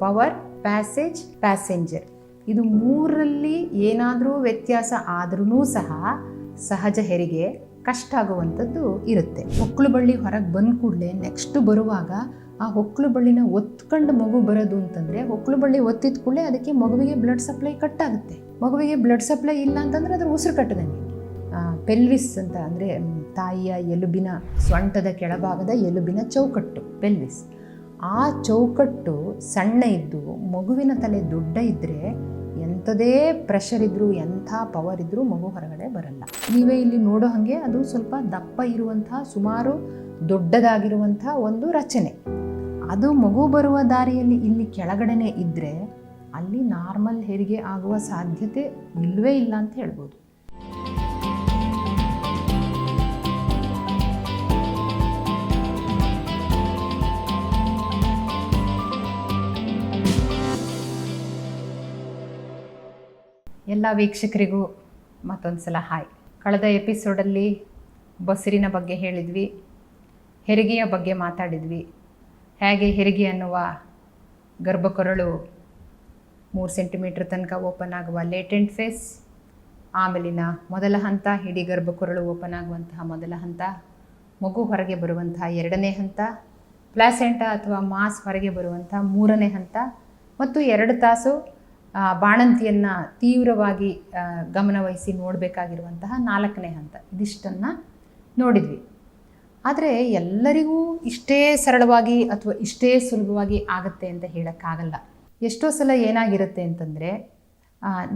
Power passage passenger ಇದು ಮೂರರಲ್ಲಿ ಏನಾದರೂ ವ್ಯತ್ಯಾಸ ಆದ್ರೂ ಸಹ ಸಹಜ ಹೆರಿಗೆ ಕಷ್ಟ ಆಗುವಂಥದ್ದು ಇರುತ್ತೆ. ಹೊಕ್ಕಳು ಬಳ್ಳಿ ಹೊರಗೆ ಬಂದ ಕೂಡಲೇ ನೆಕ್ಸ್ಟ್ ಬರುವಾಗ ಆ ಹೊಕ್ಕಳು ಬಳ್ಳಿನ ಒತ್ಕೊಂಡು ಮಗು ಬರೋದು ಅಂತಂದರೆ ಹೊಕ್ಕಳು ಬಳ್ಳಿ ಒತ್ತಿದ ಕೂಡಲೇ ಅದಕ್ಕೆ ಮಗುವಿಗೆ ಬ್ಲಡ್ ಸಪ್ಲೈ ಕಟ್ ಆಗುತ್ತೆ ಮಗುವಿಗೆ ಬ್ಲಡ್ ಸಪ್ಲೈ ಇಲ್ಲ ಅಂತಂದರೆ ಅದ್ರ ಉಸಿರು ಕಟ್ಟದಂಗೆ. ಪೆಲ್ವಿಸ್ ಅಂತ ಅಂದರೆ ತಾಯಿಯ ಎಲುಬಿನ ಸೊಂಟದ ಕೆಳಭಾಗದ ಎಲುಬಿನ ಚೌಕಟ್ಟು ಪೆಲ್ವಿಸ್ ಆ ಚೌಕಟ್ಟು ಸಣ್ಣ ಇದ್ದು, ಮಗುವಿನ ತಲೆ ದೊಡ್ಡ ಇದ್ದರೆ ಎಂಥದೇ ಪ್ರೆಷರ್ ಇದ್ದರೂ ಎಂಥ ಪವರ್ ಇದ್ದರೂ ಮಗು ಹೊರಗಡೆ ಬರಲ್ಲ. ನೀವೇ ಇಲ್ಲಿ ನೋಡೋ ಹಾಗೆ ಅದು ಸ್ವಲ್ಪ ದಪ್ಪ ಇರುವಂತಹ ಸುಮಾರು ದೊಡ್ಡದಾಗಿರುವಂಥ ಒಂದು ರಚನೆ. ಅದು ಮಗು ಬರುವ ದಾರಿಯಲ್ಲಿ ಇಲ್ಲಿ ಕೆಳಗಡೆನೆ ಇದ್ದರೆ ಅಲ್ಲಿ ನಾರ್ಮಲ್ ಹೆರಿಗೆ ಆಗುವ ಸಾಧ್ಯತೆ ಇಲ್ಲವೇ ಇಲ್ಲ ಅಂತ ಹೇಳ್ಬೋದು. ಎಲ್ಲ ವೀಕ್ಷಕರಿಗೂ ಮತ್ತೊಂದು ಸಲ ಹಾಯ್. ಕಳೆದ ಎಪಿಸೋಡಲ್ಲಿ ಬಸಿರಿನ ಬಗ್ಗೆ ಹೇಳಿದ್ವಿ, ಹೆರಿಗೆಯ ಬಗ್ಗೆ ಮಾತಾಡಿದ್ವಿ. ಹೇಗೆ ಹೆರಿಗೆ ಅನ್ನುವ ಗರ್ಭಕೊರಳು ಮೂರು ಸೆಂಟಿಮೀಟ್ರ್ ತನಕ ಓಪನ್ ಆಗುವ ಲೇಟೆಂಟ್ ಫೇಸ್ ಆಮೇಲಿನ ಮೊದಲ ಹಂತ, ಇಡೀ ಗರ್ಭಕೊರಳು ಓಪನ್ ಆಗುವಂತಹ ಮೊದಲ ಹಂತ, ಮಗು ಹೊರಗೆ ಬರುವಂತಹ ಎರಡನೇ ಹಂತ, ಪ್ಲಾಸೆಂಟಾ ಅಥವಾ ಮಾಸ್ ಹೊರಗೆ ಬರುವಂಥ ಮೂರನೇ ಹಂತ, ಮತ್ತು ಎರಡು ತಾಸು ಬಾಣಂತಿಯನ್ನು ತೀವ್ರವಾಗಿ ಗಮನವಹಿಸಿ ನೋಡಬೇಕಾಗಿರುವಂತಹ ನಾಲ್ಕನೇ ಹಂತ. ಇದಿಷ್ಟನ್ನು ನೋಡಿದ್ವಿ. ಆದರೆ ಎಲ್ಲರಿಗೂ ಇಷ್ಟೇ ಸರಳವಾಗಿ ಅಥವಾ ಇಷ್ಟೇ ಸುಲಭವಾಗಿ ಆಗುತ್ತೆ ಅಂತ ಹೇಳೋಕ್ಕಾಗಲ್ಲ. ಎಷ್ಟೋ ಸಲ ಏನಾಗಿರುತ್ತೆ ಅಂತಂದರೆ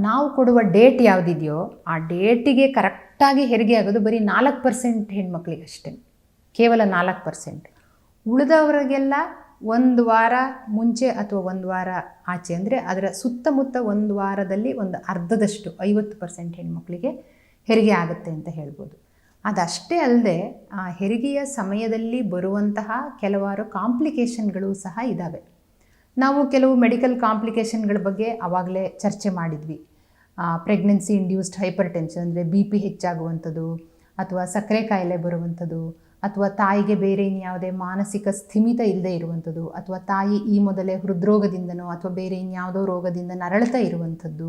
ನಾವು ಕೊಡುವ ಡೇಟ್ ಯಾವುದಿದೆಯೋ ಆ ಡೇಟಿಗೆ ಕರೆಕ್ಟಾಗಿ ಹೆರಿಗೆ ಆಗೋದು ಬರೀ ನಾಲ್ಕು ಪರ್ಸೆಂಟ್ ಹೆಣ್ಮಕ್ಳಿಗೆ ಅಷ್ಟೇ ಕೇವಲ ನಾಲ್ಕು ಪರ್ಸೆಂಟ್. ಉಳಿದವರಿಗೆಲ್ಲ ಒಂದು ವಾರ ಮುಂಚೆ ಅಥವಾ ಒಂದು ವಾರ ಆಚೆ ಅಂದರೆ ಅದರ ಸುತ್ತಮುತ್ತ ಒಂದು ವಾರದಲ್ಲಿ ಒಂದು ಅರ್ಧದಷ್ಟು, ಐವತ್ತು ಪರ್ಸೆಂಟ್ ಹೆಣ್ಮಕ್ಳಿಗೆ ಹೆರಿಗೆ ಆಗುತ್ತೆ ಅಂತ ಹೇಳ್ಬೋದು. ಅದಷ್ಟೇ ಅಲ್ಲದೆ, ಆ ಹೆರಿಗೆಯ ಸಮಯದಲ್ಲಿ ಬರುವಂತಹ ಕೆಲವಾರು ಕಾಂಪ್ಲಿಕೇಶನ್ಗಳು ಸಹ ಇದ್ದಾವೆ ನಾವು ಕೆಲವು ಮೆಡಿಕಲ್ ಕಾಂಪ್ಲಿಕೇಶನ್ಗಳ ಬಗ್ಗೆ ಆವಾಗಲೇ ಚರ್ಚೆ ಮಾಡಿದ್ವಿ. ಪ್ರೆಗ್ನೆನ್ಸಿ ಇಂಡ್ಯೂಸ್ಡ್ ಹೈಪರ್ ಟೆನ್ಷನ್ ಅಂದರೆ ಬಿ ಪಿ ಹೆಚ್ಚಾಗುವಂಥದ್ದು ಅಥವಾ ಸಕ್ಕರೆ ಕಾಯಿಲೆ ಬರುವಂಥದ್ದು ಅಥವಾ ತಾಯಿಗೆ ಬೇರೆ ಇನ್ಯಾವುದೇ ಮಾನಸಿಕ ಸ್ಥಿಮಿತ ಇಲ್ಲದೆ ಇರುವಂಥದ್ದು, ಅಥವಾ ತಾಯಿ ಈ ಮೊದಲೇ ಹೃದ್ರೋಗದಿಂದನೋ ಅಥವಾ ಬೇರೆ ಇನ್ಯಾವುದೋ ರೋಗದಿಂದ ನರಳುತ್ತಾ ಇರುವಂಥದ್ದು,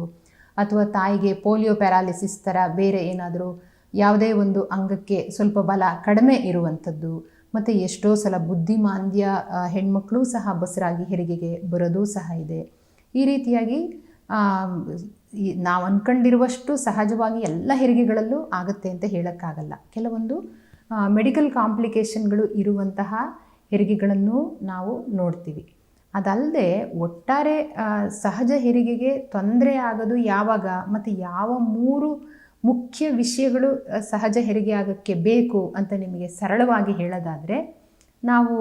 ಅಥವಾ ತಾಯಿಗೆ ಪೋಲಿಯೋ ಪ್ಯಾರಾಲಿಸಿಸ್ ಥರ ಬೇರೆ ಏನಾದರೂ ಯಾವುದೇ ಒಂದು ಅಂಗಕ್ಕೆ ಸ್ವಲ್ಪ ಬಲ ಕಡಿಮೆ ಇರುವಂಥದ್ದು, ಮತ್ತು ಎಷ್ಟೋ ಸಲ ಬುದ್ಧಿಮಾಂದ್ಯ ಹೆಣ್ಮಕ್ಳು ಸಹ ಬಸರಾಗಿ ಹೆರಿಗೆಗೆ ಬರೋದು ಸಹ ಇದೆ. ಈ ರೀತಿಯಾಗಿ ನಾವು ಅಂದ್ಕೊಂಡಿರುವಷ್ಟು ಸಹಜವಾಗಿ ಎಲ್ಲ ಹೆರಿಗೆಗಳಲ್ಲೂ ಆಗುತ್ತೆ ಅಂತ ಹೇಳೋಕ್ಕಾಗಲ್ಲ. ಕೆಲವೊಂದು ಮೆಡಿಕಲ್ ಕಾಂಪ್ಲಿಕೇಶನ್ಗಳು ಇರುವಂತಹ ಹೆರಿಗೆಗಳನ್ನು ನಾವು ನೋಡ್ತೀವಿ. ಅದಲ್ಲದೆ ಒಟ್ಟಾರೆ ಸಹಜ ಹೆರಿಗೆಗೆ ತೊಂದರೆ ಆಗೋದು ಯಾವಾಗ? ಮತ್ತು ಯಾವ ಮೂರು ಮುಖ್ಯ ವಿಷಯಗಳು ಸಹಜ ಹೆರಿಗೆ ಆಗೋಕ್ಕೆ ಬೇಕು ಅಂತ ನಿಮಗೆ ಸರಳವಾಗಿ ಹೇಳೋದಾದರೆ, ನಾವು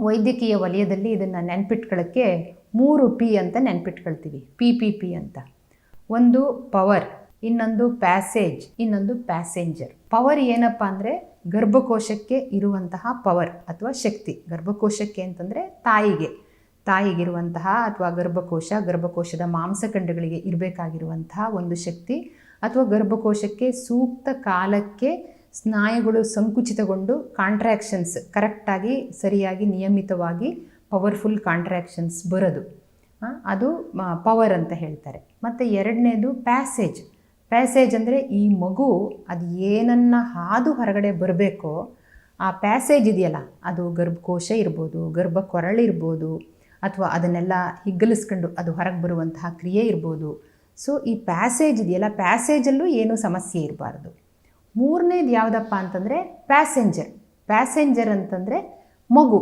ವೈದ್ಯಕೀಯ ವಲಯದಲ್ಲಿ ಇದನ್ನು ನೆನ್ಪಿಟ್ಕೊಳ್ಳೋಕ್ಕೆ ಮೂರು ಪಿ ಅಂತ ನೆನ್ಪಿಟ್ಕೊಳ್ತೀವಿ. ಪಿ ಪಿ ಪಿ ಅಂತ. ಒಂದು, ಪವರ್. ಇನ್ನೊಂದು ಪ್ಯಾಸೇಜ್, ಇನ್ನೊಂದು ಪ್ಯಾಸೆಂಜರ್. ಪವರ್ ಏನಪ್ಪ ಅಂದರೆ ಗರ್ಭಕೋಶಕ್ಕೆ ಇರುವಂತಹ ಪವರ್ ಅಥವಾ ಶಕ್ತಿ. ಗರ್ಭಕೋಶಕ್ಕೆ ಅಂತಂದರೆ ತಾಯಿಗೆ. ತಾಯಿಗಿರುವಂತಹ ಅಥವಾ ಗರ್ಭಕೋಶ, ಗರ್ಭಕೋಶದ ಮಾಂಸಖಂಡಗಳಿಗೆ ಇರಬೇಕಾಗಿರುವಂತಹ ಒಂದು ಶಕ್ತಿ. ಅಥವಾ ಗರ್ಭಕೋಶಕ್ಕೆ ಸೂಕ್ತ ಕಾಲಕ್ಕೆ ಸ್ನಾಯುಗಳು ಸಂಕುಚಿತಗೊಂಡು ಕಾಂಟ್ರಾಕ್ಷನ್ಸ್ ಕರೆಕ್ಟಾಗಿ ಸರಿಯಾಗಿ, ನಿಯಮಿತವಾಗಿ ಪವರ್ಫುಲ್ ಕಾಂಟ್ರಾಕ್ಷನ್ಸ್ ಬರೋದು. ಅದು ಪವರ್ ಅಂತ ಹೇಳ್ತಾರೆ. ಮತ್ತು ಎರಡನೇದು ಪ್ಯಾಸೇಜ್. ಪ್ಯಾಸೇಜ್ ಅಂದರೆ ಈ ಮಗು ಅದು ಏನನ್ನು ಹಾದು ಹೊರಗಡೆ ಬರಬೇಕೋ ಆ ಪ್ಯಾಸೇಜ್ ಇದೆಯಲ್ಲ, ಅದು ಗರ್ಭಕೋಶ ಇರ್ಬೋದು, ಗರ್ಭ ಕೊರಳಿರ್ಬೋದು ಅಥವಾ ಅದನ್ನೆಲ್ಲ ಹಿಗ್ಗಲಿಸ್ಕೊಂಡು ಅದು ಹೊರಗೆ ಬರುವಂತಹ ಕ್ರಿಯೆ ಇರ್ಬೋದು. ಸೊ ಈ ಪ್ಯಾಸೇಜ್ ಇದೆಯಲ್ಲ ಪ್ಯಾಸೇಜಲ್ಲೂ ಏನೂ ಸಮಸ್ಯೆ ಇರಬಾರ್ದು. ಮೂರನೇದು ಯಾವುದಪ್ಪ ಅಂತಂದರೆ ಪ್ಯಾಸೆಂಜರ್ ಪ್ಯಾಸೆಂಜರ್ ಅಂತಂದರೆ ಮಗು.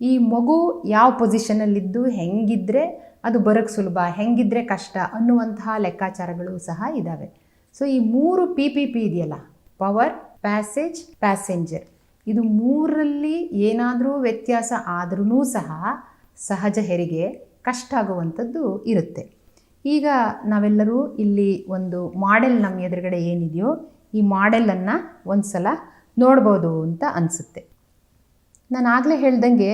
ಈ ಮಗು ಯಾವ ಪೊಸಿಷನಲ್ಲಿದ್ದು ಹೆಂಗಿದ್ರೆ ಅದು ಬರೋಕ್ಕೆ ಸುಲಭ, ಹೆಂಗಿದ್ರೆ ಕಷ್ಟ ಅನ್ನುವಂತಹ ಲೆಕ್ಕಾಚಾರಗಳು ಸಹ ಇದ್ದಾವೆ ಸೊ ಈ ಮೂರು ಪಿ ಪಿ ಪಿ ಇದೆಯಲ್ಲ ಪವರ್ ಪ್ಯಾಸೇಜ್ ಪ್ಯಾಸೆಂಜರ್ ಇದು ಮೂರರಲ್ಲಿ ಏನಾದರೂ ವ್ಯತ್ಯಾಸ ಆದ್ರೂ ಸಹ ಸಹಜ ಹೆರಿಗೆ ಕಷ್ಟ ಆಗುವಂಥದ್ದು ಇರುತ್ತೆ. ಈಗ ನಾವೆಲ್ಲರೂ ಇಲ್ಲಿ ಒಂದು ಮಾಡೆಲ್ ನಮ್ಮ ಎದುರುಗಡೆ ಏನಿದೆಯೋ, ಈ ಮಾಡೆಲನ್ನು ಒಂದು ಸಲ ನೋಡ್ಬೋದು ಅಂತ ಅನಿಸುತ್ತೆ. ನಾನು ಆಗಲೇ ಹೇಳ್ದಂಗೆ